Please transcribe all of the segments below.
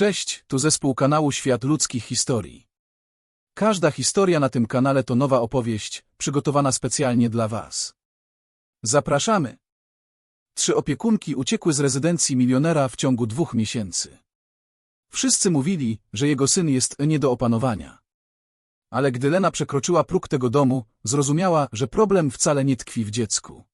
Cześć, tu zespół kanału Świat Ludzkich Historii. Każda historia na tym kanale to nowa opowieść, przygotowana specjalnie dla Was. Zapraszamy! Trzy opiekunki uciekły z rezydencji milionera w ciągu dwóch miesięcy. Wszyscy mówili, że jego syn jest nie do opanowania. Ale gdy Lena przekroczyła próg tego domu, zrozumiała, że problem wcale nie tkwi w dziecku.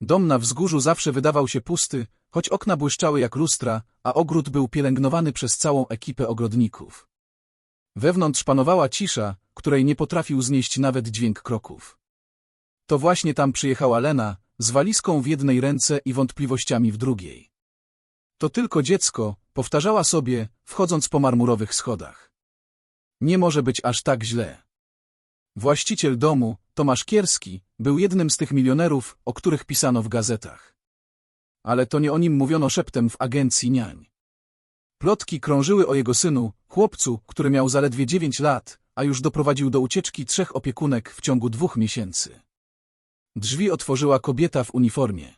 Dom na wzgórzu zawsze wydawał się pusty, choć okna błyszczały jak lustra, a ogród był pielęgnowany przez całą ekipę ogrodników. Wewnątrz panowała cisza, której nie potrafił znieść nawet dźwięk kroków. To właśnie tam przyjechała Lena, z walizką w jednej ręce i wątpliwościami w drugiej. To tylko dziecko, powtarzała sobie, wchodząc po marmurowych schodach. Nie może być aż tak źle. Właściciel domu, Tomasz Kierski, był jednym z tych milionerów, o których pisano w gazetach. Ale to nie o nim mówiono szeptem w agencji niań. Plotki krążyły o jego synu, chłopcu, który miał zaledwie dziewięć lat, a już doprowadził do ucieczki trzech opiekunek w ciągu dwóch miesięcy. Drzwi otworzyła kobieta w uniformie.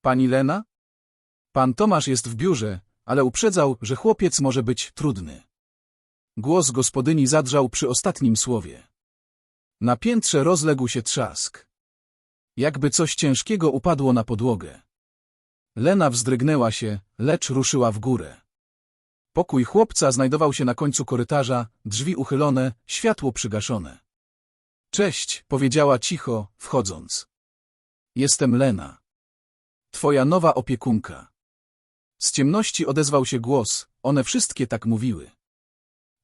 Pani Lena? Pan Tomasz jest w biurze, ale uprzedzał, że chłopiec może być trudny. Głos gospodyni zadrżał przy ostatnim słowie. Na piętrze rozległ się trzask. Jakby coś ciężkiego upadło na podłogę. Lena wzdrygnęła się, lecz ruszyła w górę. Pokój chłopca znajdował się na końcu korytarza, drzwi uchylone, światło przygaszone. Cześć, powiedziała cicho, wchodząc. Jestem Lena. Twoja nowa opiekunka. Z ciemności odezwał się głos, one wszystkie tak mówiły.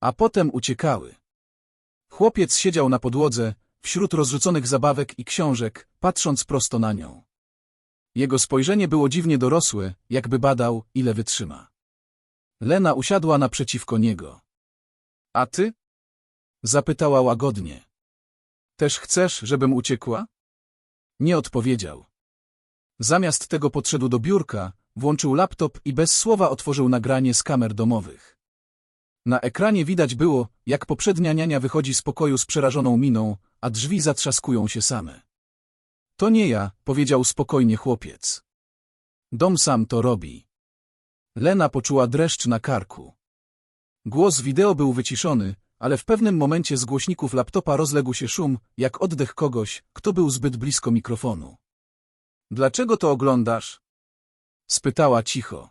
A potem uciekały. Chłopiec siedział na podłodze, wśród rozrzuconych zabawek i książek, patrząc prosto na nią. Jego spojrzenie było dziwnie dorosłe, jakby badał, ile wytrzyma. Lena usiadła naprzeciwko niego. A ty? Zapytała łagodnie. Też chcesz, żebym uciekła? Nie odpowiedział. Zamiast tego podszedł do biurka, włączył laptop i bez słowa otworzył nagranie z kamer domowych. Na ekranie widać było, jak poprzednia niania wychodzi z pokoju z przerażoną miną, a drzwi zatrzaskują się same. To nie ja, powiedział spokojnie chłopiec. Dom sam to robi. Lena poczuła dreszcz na karku. Głos wideo był wyciszony, ale w pewnym momencie z głośników laptopa rozległ się szum, jak oddech kogoś, kto był zbyt blisko mikrofonu. Dlaczego to oglądasz? spytała cicho.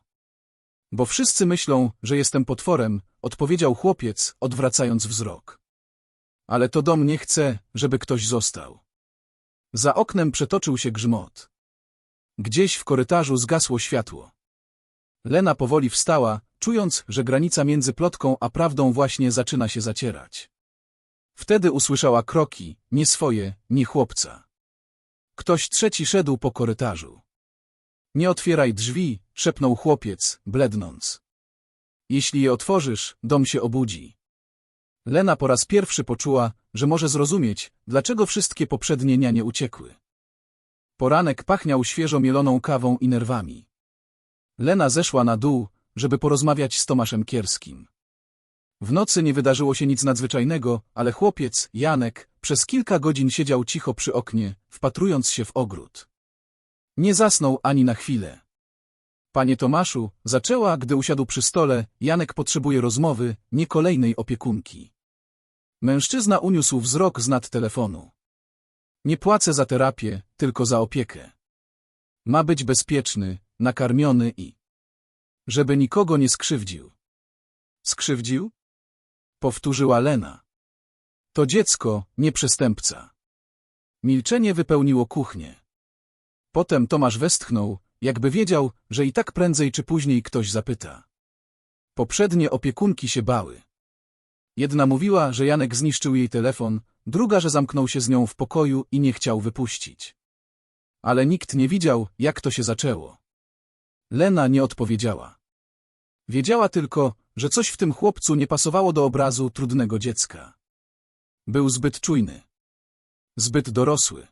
Bo wszyscy myślą, że jestem potworem, odpowiedział chłopiec, odwracając wzrok. Ale to dom nie chce, żeby ktoś został. Za oknem przetoczył się grzmot. Gdzieś w korytarzu zgasło światło. Lena powoli wstała, czując, że granica między plotką a prawdą właśnie zaczyna się zacierać. Wtedy usłyszała kroki, nie swoje, nie chłopca. Ktoś trzeci szedł po korytarzu. Nie otwieraj drzwi, szepnął chłopiec, blednąc. Jeśli je otworzysz, dom się obudzi. Lena po raz pierwszy poczuła, że może zrozumieć, dlaczego wszystkie poprzednie nianie uciekły. Poranek pachniał świeżo mieloną kawą i nerwami. Lena zeszła na dół, żeby porozmawiać z Tomaszem Kierskim. W nocy nie wydarzyło się nic nadzwyczajnego, ale chłopiec, Janek, przez kilka godzin siedział cicho przy oknie, wpatrując się w ogród. Nie zasnął ani na chwilę. Panie Tomaszu, zaczęła, gdy usiadł przy stole, Janek potrzebuje rozmowy, nie kolejnej opiekunki. Mężczyzna uniósł wzrok z nad telefonu. Nie płacę za terapię, tylko za opiekę. Ma być bezpieczny, nakarmiony i... Żeby nikogo nie skrzywdził. Skrzywdził? Powtórzyła Lena. To dziecko, nie przestępca. Milczenie wypełniło kuchnię. Potem Tomasz westchnął, jakby wiedział, że i tak prędzej czy później ktoś zapyta. Poprzednie opiekunki się bały. Jedna mówiła, że Janek zniszczył jej telefon, druga, że zamknął się z nią w pokoju i nie chciał wypuścić. Ale nikt nie widział, jak to się zaczęło. Lena nie odpowiedziała. Wiedziała tylko, że coś w tym chłopcu nie pasowało do obrazu trudnego dziecka. Był zbyt czujny. Zbyt dorosły.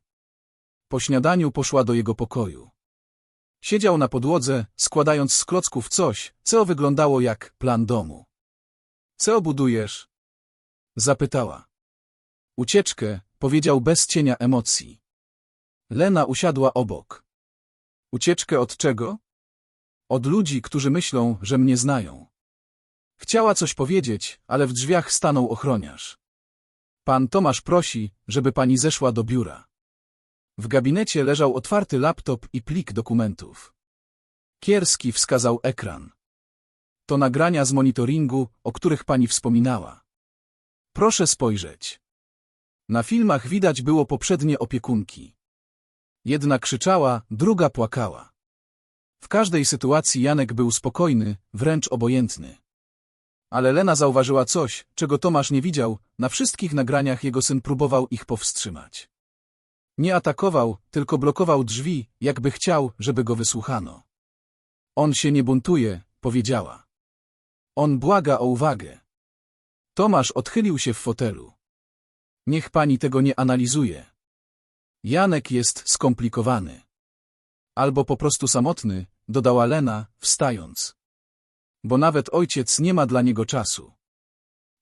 Po śniadaniu poszła do jego pokoju. Siedział na podłodze, składając z klocków coś, co wyglądało jak plan domu. Co budujesz? Zapytała. Ucieczkę, powiedział bez cienia emocji. Lena usiadła obok. Ucieczkę od czego? Od ludzi, którzy myślą, że mnie znają. Chciała coś powiedzieć, ale w drzwiach stanął ochroniarz. Pan Tomasz prosi, żeby pani zeszła do biura. W gabinecie leżał otwarty laptop i plik dokumentów. Kierski wskazał ekran. To nagrania z monitoringu, o których pani wspominała. Proszę spojrzeć. Na filmach widać było poprzednie opiekunki. Jedna krzyczała, druga płakała. W każdej sytuacji Janek był spokojny, wręcz obojętny. Ale Lena zauważyła coś, czego Tomasz nie widział, na wszystkich nagraniach jego syn próbował ich powstrzymać. Nie atakował, tylko blokował drzwi, jakby chciał, żeby go wysłuchano. On się nie buntuje, powiedziała. On błaga o uwagę. Tomasz odchylił się w fotelu. Niech pani tego nie analizuje. Janek jest skomplikowany. Albo po prostu samotny, dodała Lena, wstając. Bo nawet ojciec nie ma dla niego czasu.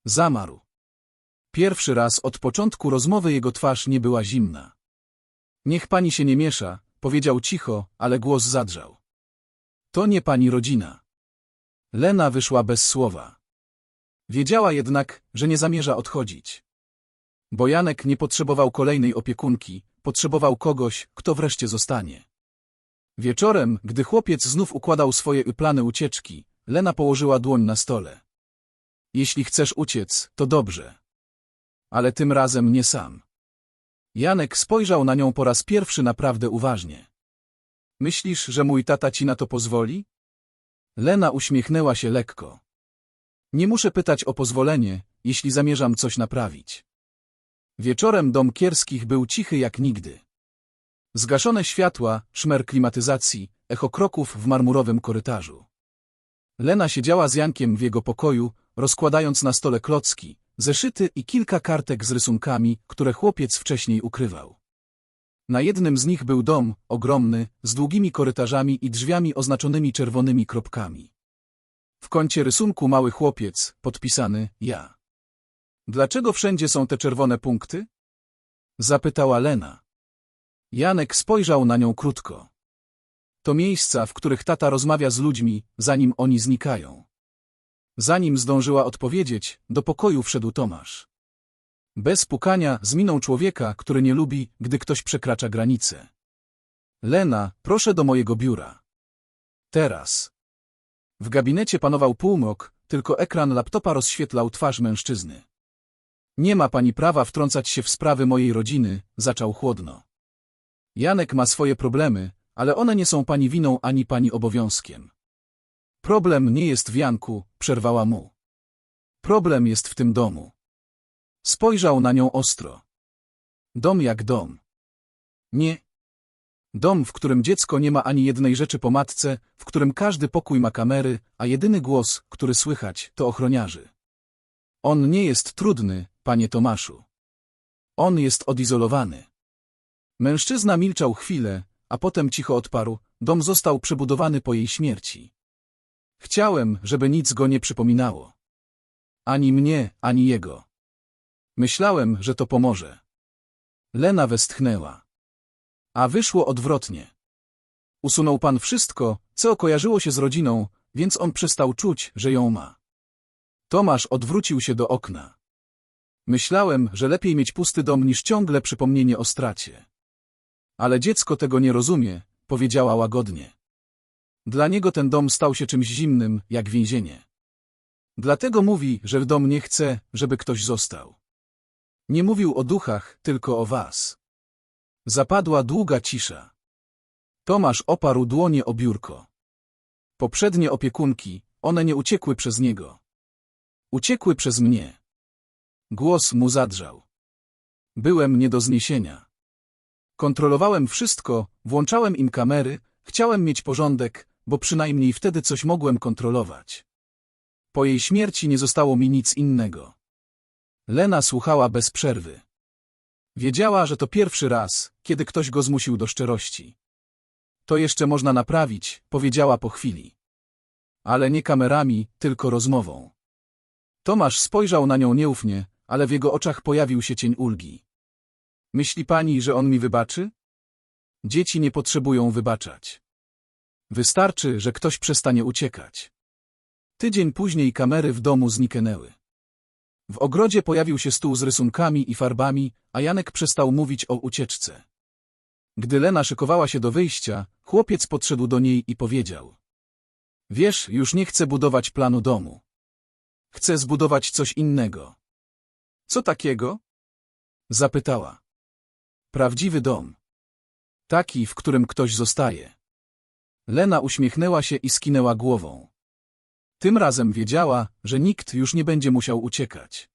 Zamarł. Pierwszy raz od początku rozmowy jego twarz nie była zimna. Niech pani się nie miesza, powiedział cicho, ale głos zadrżał. To nie pani rodzina. Lena wyszła bez słowa. Wiedziała jednak, że nie zamierza odchodzić. Bo Janek nie potrzebował kolejnej opiekunki, potrzebował kogoś, kto wreszcie zostanie. Wieczorem, gdy chłopiec znów układał swoje plany ucieczki, Lena położyła dłoń na stole. Jeśli chcesz uciec, to dobrze. Ale tym razem nie sam. Janek spojrzał na nią po raz pierwszy naprawdę uważnie. Myślisz, że mój tata ci na to pozwoli? Lena uśmiechnęła się lekko. Nie muszę pytać o pozwolenie, jeśli zamierzam coś naprawić. Wieczorem dom Kierskich był cichy jak nigdy. Zgaszone światła, szmer klimatyzacji, echo kroków w marmurowym korytarzu. Lena siedziała z Jankiem w jego pokoju, rozkładając na stole klocki, zeszyty i kilka kartek z rysunkami, które chłopiec wcześniej ukrywał. Na jednym z nich był dom, ogromny, z długimi korytarzami i drzwiami oznaczonymi czerwonymi kropkami. W kącie rysunku mały chłopiec, podpisany ja. Dlaczego wszędzie są te czerwone punkty? Zapytała Lena. Janek spojrzał na nią krótko. To miejsca, w których tata rozmawia z ludźmi, zanim oni znikają. Zanim zdążyła odpowiedzieć, do pokoju wszedł Tomasz. Bez pukania, z miną człowieka, który nie lubi, gdy ktoś przekracza granicę. Lena, proszę do mojego biura. Teraz. W gabinecie panował półmrok, tylko ekran laptopa rozświetlał twarz mężczyzny. Nie ma pani prawa wtrącać się w sprawy mojej rodziny, zaczął chłodno. Janek ma swoje problemy, ale one nie są pani winą ani pani obowiązkiem. Problem nie jest w Janku, przerwała mu. Problem jest w tym domu. Spojrzał na nią ostro. Dom jak dom. Nie. Dom, w którym dziecko nie ma ani jednej rzeczy po matce, w którym każdy pokój ma kamery, a jedyny głos, który słychać, to ochroniarzy. On nie jest trudny, panie Tomaszu. On jest odizolowany. Mężczyzna milczał chwilę, a potem cicho odparł, dom został przebudowany po jej śmierci. Chciałem, żeby nic go nie przypominało. Ani mnie, ani jego. Myślałem, że to pomoże. Lena westchnęła. A wyszło odwrotnie. Usunął pan wszystko, co kojarzyło się z rodziną, więc on przestał czuć, że ją ma. Tomasz odwrócił się do okna. Myślałem, że lepiej mieć pusty dom niż ciągle przypomnienie o stracie. Ale dziecko tego nie rozumie, powiedziała łagodnie. Dla niego ten dom stał się czymś zimnym, jak więzienie. Dlatego mówi, że w dom nie chce, żeby ktoś został. Nie mówił o duchach, tylko o was. Zapadła długa cisza. Tomasz oparł dłonie o biurko. Poprzednie opiekunki, one nie uciekły przez niego. Uciekły przez mnie. Głos mu zadrżał. Byłem nie do zniesienia. Kontrolowałem wszystko, włączałem im kamery, chciałem mieć porządek, bo przynajmniej wtedy coś mogłem kontrolować. Po jej śmierci nie zostało mi nic innego. Lena słuchała bez przerwy. Wiedziała, że to pierwszy raz, kiedy ktoś go zmusił do szczerości. To jeszcze można naprawić, powiedziała po chwili. Ale nie kamerami, tylko rozmową. Tomasz spojrzał na nią nieufnie, ale w jego oczach pojawił się cień ulgi. Myśli pani, że on mi wybaczy? Dzieci nie potrzebują wybaczać. Wystarczy, że ktoś przestanie uciekać. Tydzień później kamery w domu zniknęły. W ogrodzie pojawił się stół z rysunkami i farbami, a Janek przestał mówić o ucieczce. Gdy Lena szykowała się do wyjścia, chłopiec podszedł do niej i powiedział. Wiesz, już nie chcę budować planu domu. Chcę zbudować coś innego. Co takiego? Zapytała. Prawdziwy dom. Taki, w którym ktoś zostaje. Lena uśmiechnęła się i skinęła głową. Tym razem wiedziała, że nikt już nie będzie musiał uciekać.